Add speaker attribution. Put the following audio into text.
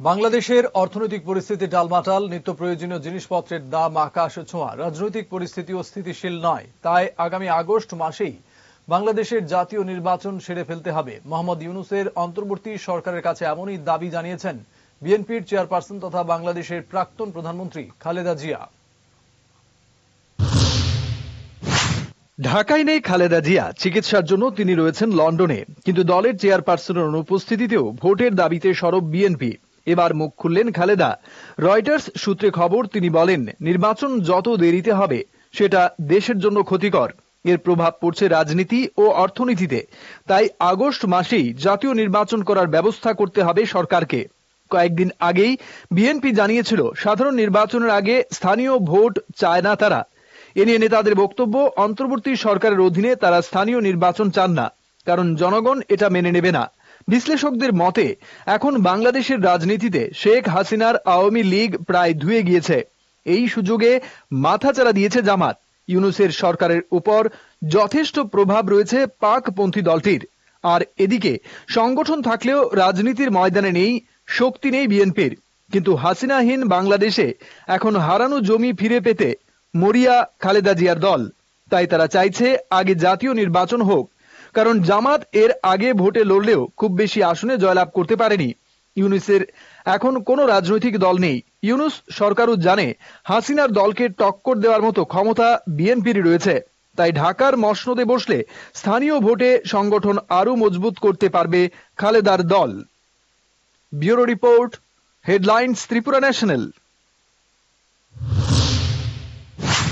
Speaker 1: বাংলাদেশের অর্থনৈতিক পরিস্থিতি ডালমাটাল, নিত্য প্রয়োজনীয় জিনিসপত্রের দাম আকাশ ছোঁয়া। রাজনৈতিক পরিস্থিতিও স্থিতিশীল নয়, তাই আগামী আগস্ট মাসেই বাংলাদেশের জাতীয় নির্বাচন সেরে ফেলতে হবে। মোহাম্মদ ইউনুসের অন্তর্বর্তী সরকারের কাছে এমনই দাবি জানিয়েছেন বিএনপির চেয়ারপারসন তথা বাংলাদেশের প্রাক্তন প্রধানমন্ত্রী খালেদা জিয়া।
Speaker 2: ঢাকায় নেই খালেদা জিয়া, চিকিৎসার জন্য তিনি রয়েছেন লন্ডনে। কিন্তু দলের চেয়ারপারসনের অনুপস্থিতিতেও ভোটের দাবিতে সরব বিএনপি। এবার মুখ খুললেন খালেদা। রয়টার্স সূত্রে খবর তিনি বলেন, নির্বাচন যত দেরিতে হবে, সেটা দেশের জন্য ক্ষতিকর। এর প্রভাব পড়ছে রাজনীতি ও অর্থনীতিতে। তাই আগস্ট মাসেই জাতীয় নির্বাচন করার ব্যবস্থা করতে হবে সরকারকে। কয়েকদিন আগেই বিএনপি জানিয়েছিল, সাধারণ নির্বাচনের আগে স্থানীয় ভোট চায় না তারা। এ নিয়ে নেতাদের বক্তব্য, অন্তর্বর্তী সরকারের অধীনে তারা স্থানীয় নির্বাচন চান না। কারণ জনগণ এটা মেনে নেবে না। বিশ্লেষকদের মতে, এখন বাংলাদেশের রাজনীতিতে শেখ হাসিনার আওয়ামী লীগ প্রায় ধুয়ে গিয়েছে। এই সুযোগে মাথাচাড়া দিয়েছে জামাত। ইউনুসের সরকারের উপর যথেষ্ট প্রভাব রয়েছে পাকপন্থী দলটির। আর এদিকে, সংগঠন থাকলেও রাজনীতির ময়দানে নেই, শক্তি নেই বিএনপির। কিন্তু হাসিনাহীন বাংলাদেশে এখন হারানো জমি ফিরে পেতে মরিয়া খালেদা জিয়ার দল। তাই তারা চাইছে আগে জাতীয় নির্বাচন হোক। কারণ জামাত এর আগে ভোটে লড়লেও খুব বেশি আসনে জয়লাভ করতে পারেনি। ইউনুসের এখন কোনো রাজনৈতিক দল নেই। ইউনুস সরকারও জানে, হাসিনার দলকে টক্কর দেওয়ার মতো ক্ষমতা বিএনপির রয়েছে। তাই ঢাকার মসনদে বসলে স্থানীয় ভোটে সংগঠন আরও মজবুত করতে পারবে খালেদার দল। Bureau report, headlines Tripura national.